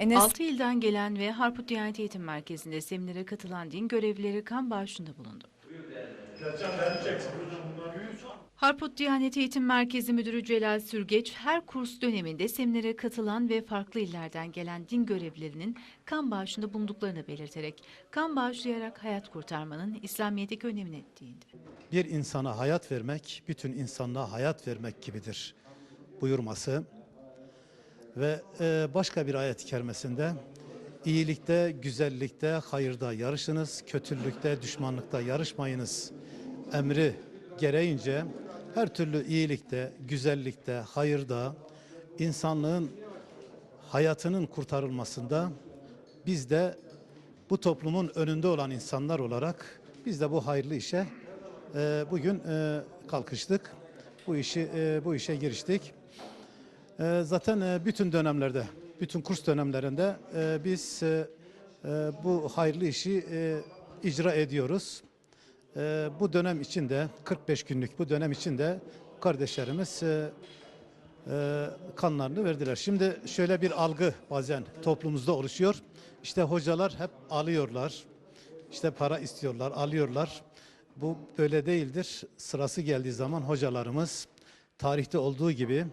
Enes 6 ilden gelen ve Harput Diyanet Eğitim Merkezi'nde seminere katılan din görevlileri kan bağışında bulundu. Harput Diyanet Eğitim Merkezi Müdürü Celal Sürgeç, her kurs döneminde seminere katılan ve farklı illerden gelen din görevlilerinin kan bağışında bulunduklarını belirterek, kan bağışlayarak hayat kurtarmanın İslamiyet'teki önemine değindi. bir insana hayat vermek, bütün insanlığa hayat vermek gibidir buyurması. Ve e, başka bir ayet-i kerimesinde iyilikte, güzellikte, hayırda yarışınız, kötülükte, düşmanlıkta yarışmayınız emri gereğince her türlü iyilikte, güzellikte, hayırda, insanlığın hayatının kurtarılmasında biz de bu toplumun önünde olan insanlar olarak biz de bu hayırlı işe e, bugün e, kalkıştık. Bu işi e, bu işe giriştik. E, zaten e, bütün dönemlerde, bütün kurs dönemlerinde e, biz e, bu hayırlı işi icra ediyoruz. Bu dönem içinde 45 günlük bu dönem içinde kardeşlerimiz kanlarını verdiler. Şimdi şöyle bir algı bazen toplumumuzda oluşuyor. İşte hocalar hep alıyorlar. İşte para istiyorlar, alıyorlar. Bu böyle değildir. Sırası geldiği zaman hocalarımız tarihte olduğu gibi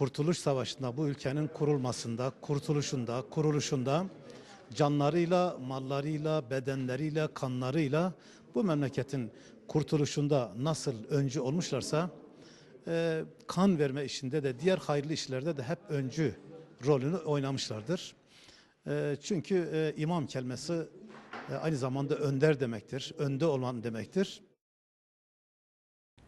Kurtuluş Savaşı'nda bu ülkenin kurulmasında, kurtuluşunda, kuruluşunda canlarıyla, mallarıyla, bedenleriyle, kanlarıyla bu memleketin kurtuluşunda nasıl öncü olmuşlarsa e, kan verme işinde de diğer hayırlı işlerde de hep öncü rolünü oynamışlardır. E, çünkü e, imam kelimesi e, aynı zamanda önder demektir, önde olan demektir.